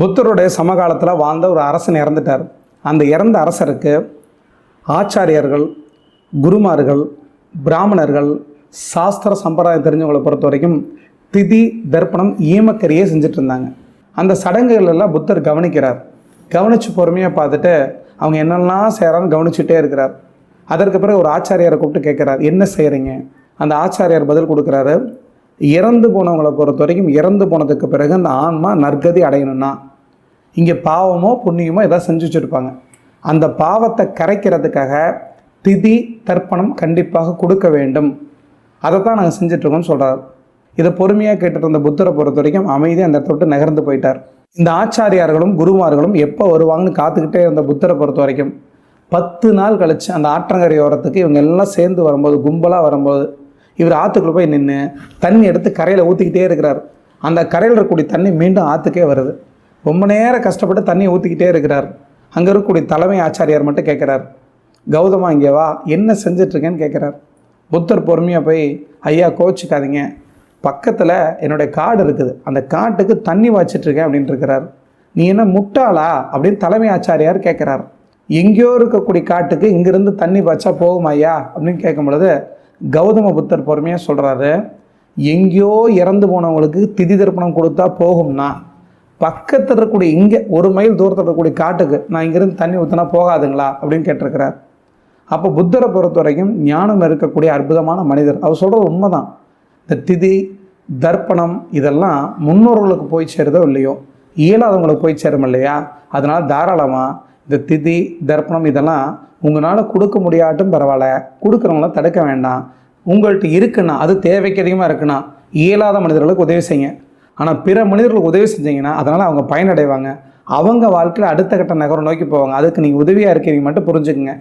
புத்தருடைய சமகாலத்தில் வாழ்ந்த ஒரு அரசன் இறந்துட்டார். அந்த இறந்த அரசருக்கு ஆச்சாரியர்கள் குருமார்கள் பிராமணர்கள் சாஸ்திர சம்பிரதாயம் தெரிஞ்சவங்களை பொறுத்த வரைக்கும் திதி தர்ப்பணம் ஈமக்கரியே செஞ்சுட்டு இருந்தாங்க அந்த சடங்குகள் எல்லாம் புத்தர் கவனிக்கிறார். கவனித்து பொறுமையாக பார்த்துட்டு அவங்க என்னெல்லாம் செய்கிறான்னு கவனிச்சுட்டே இருக்கிறார். அதற்கு பிறகு ஒரு ஆச்சாரியாரை கூப்பிட்டு கேட்குறார் என்ன செய்கிறீங்க அந்த ஆச்சாரியார் பதில் கொடுக்குறாரு இறந்து போனவங்களை பொறுத்த வரைக்கும் இறந்து போனதுக்கு பிறகு அந்த ஆன்மா நற்கதி அடையணும்னா இங்கே பாவமோ புண்ணியமோ ஏதாவது செஞ்சு வச்சுருப்பாங்க. அந்த பாவத்தை கரைக்கிறதுக்காக திதி தர்ப்பணம் கண்டிப்பாக கொடுக்க வேண்டும். அதை தான் நாங்கள் செஞ்சிட்ருக்கோம்னு சொல்கிறார் இதை பொறுமையாக கேட்டுட்டு இருந்த புத்தரை பொறுத்த வரைக்கும் அமைதி அந்த தொட்டு நகர்ந்து போயிட்டார். இந்த ஆச்சாரியார்களும் குருமார்களும் எப்போ வருவாங்கன்னு காத்துக்கிட்டே இருந்த புத்தரை பொறுத்த வரைக்கும் பத்து நாள் கழித்து அந்த ஆற்றங்கரை ஓரத்துக்கு இவங்க எல்லாம் சேர்ந்து வரும்போது கும்பலாக வரும்போது இவர் ஆற்றுக்குள்ளே போய் நின்று தண்ணி எடுத்து கரையில் ஊற்றிக்கிட்டே இருக்கிறார். அந்த கரையில் இருக்கக்கூடிய தண்ணி மீண்டும் ஆற்றுக்கே வருது. ரொம்ப நேரம் கஷ்டப்பட்டு தண்ணியை ஊற்றிக்கிட்டே இருக்கிறார். அங்கே இருக்கக்கூடிய தலைமை ஆச்சாரியார் மட்டும் கேட்குறார். கௌதமா இங்கே வா. என்ன செஞ்சிட்ருக்கேன்னு கேட்குறார். புத்தர் பொறுமையாக போய் ஐயா கோச்சிக்காதீங்க பக்கத்தில் என்னுடைய காடு இருக்குது. அந்த காட்டுக்கு தண்ணி வாய்ச்சிட்ருக்கேன் அப்படின்ட்டு இருக்கிறார். நீ என்ன முட்டாளா? அப்படின்னு தலைமை ஆச்சாரியார் கேட்குறார். எங்கேயோ இருக்கக்கூடிய காட்டுக்கு இங்கேருந்து தண்ணி பாய்ச்சா போகுமா ஐயா? அப்படின்னு கேட்கும் பொழுது கௌதம புத்தர் பொறுமையாக சொல்கிறாரு எங்கேயோ இறந்து போனவங்களுக்கு திதி தர்ப்பணம் கொடுத்தா போகும்னா பக்கத்தில் இருக்கக்கூடிய இங்கே ஒரு மைல் தூரத்தில் இருக்கக்கூடிய காட்டுக்கு நான் இங்கேருந்து தண்ணி ஊற்றினா போகாதுங்களா அப்படின்னு கேட்டிருக்கிறார். அப்போ புத்தரை பொறுத்த வரைக்கும் ஞானம் இருக்கக்கூடிய அற்புதமான மனிதர். அவர் சொல்கிறது உண்மைதான். இந்த திதி தர்ப்பணம் இதெல்லாம் முன்னோர்களுக்கு போய் சேருதோ இல்லையோ? இயலாதவங்களுக்கு போய் சேரும் இல்லையா? அதனால் தாராளமாக இந்த திதி தர்ப்பணம் இதெல்லாம் உங்களால் கொடுக்க முடியாட்டும் பரவாயில்ல. கொடுக்குறவங்கள தடுக்க வேண்டாம். உங்கள்கிட்ட இருக்குன்னா அது தேவைக்கு அதிகமாக இருக்குன்னா இயலாத மனிதர்களுக்கு உதவி செய்யுங்க. ஆனால் பிற மனிதர்களுக்கு உதவி செஞ்சீங்கன்னா அதனால் அவங்க பயனடைவாங்க. அவங்க வாழ்க்கையில் அடுத்த கட்ட நகரம் நோக்கி போவாங்க. அதுக்கு நீங்கள் உதவியாக இருக்கிறீங்க மட்டும் புரிஞ்சுக்குங்க.